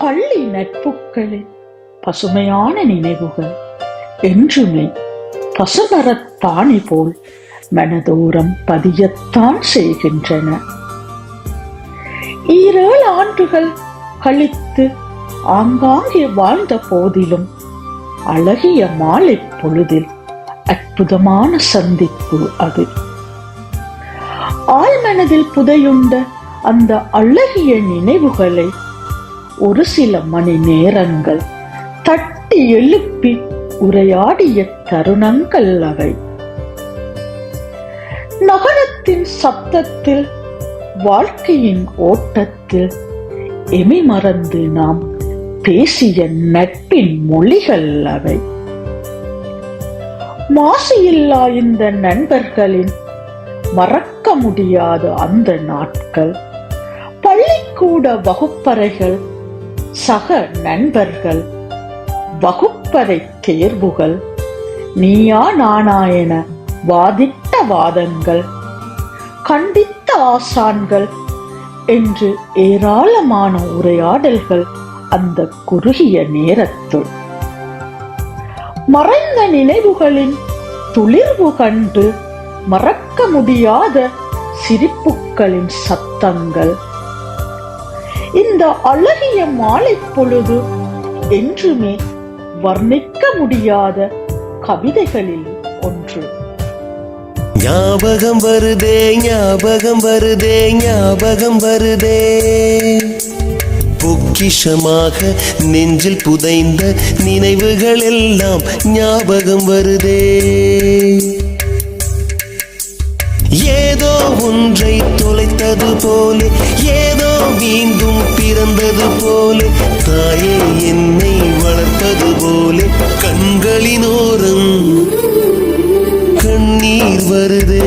பள்ளி நட்புகளின் பசுமையான நினைவுகள். என்றுமே பசுமரத்தாணி போல் மனதோரம் பதியத்தான் செய்கின்றன. ஈரேழு ஆண்டுகள் கழித்து ஆங்காங்கே வாழ்ந்த போதிலும் அழகிய மாலை பொழுதில் அற்புதமான சந்திப்பு அது. ஆழ்மனதில் புதையுண்ட அந்த அழகிய நினைவுகளை ஒரு சில மணி நேரங்கள் தட்டி எழுப்பி உரையாடிய தருணங்கள் அவை. நகரத்தின் சப்தத்தில் வாழ்க்கையின் ஓட்டத்தில் எமி மறந்து நாம் பேசிய நட்பின் மொழிகள் அவை. மாசியில்லா இந்த நண்பர்களின் மறக்க முடியாத அந்த நாட்கள் பள்ளிக்கூட வகுப்பறைகள் சக நண்பர்கள் வகுப்பறை தேர்வுகள் நீயா நானா என வாதிட்ட வாதங்கள் கண்டித்த ஆசான்கள் என்று ஏராளமான உரையாடல்கள் அந்த குறுகிய நேரத்துள். மறைந்த நினைவுகளின் துளிர்வு கண்டு மறக்க முடியாத சிரிப்புக்களின் சத்தங்கள் இந்த அழகிய மாலை பொழுது என்றுமே வர்ணிக்க முடியாத கவிதைகளில் ஒன்று. ஞாபகம் வருதே ஞாபகம் வருதே ஞாபகம் வருதே. பொக்கிஷமாக நெஞ்சில் புதைந்த நினைவுகள் எல்லாம் ஞாபகம் வருதே. ஏதோ ஒன்றை தொலைத்தது போல ஏதோ மீண்டும் பிறந்தது போல தாயே என்னை வளர்த்தது போல கண்களினோரம் கண்ணீர் வருது.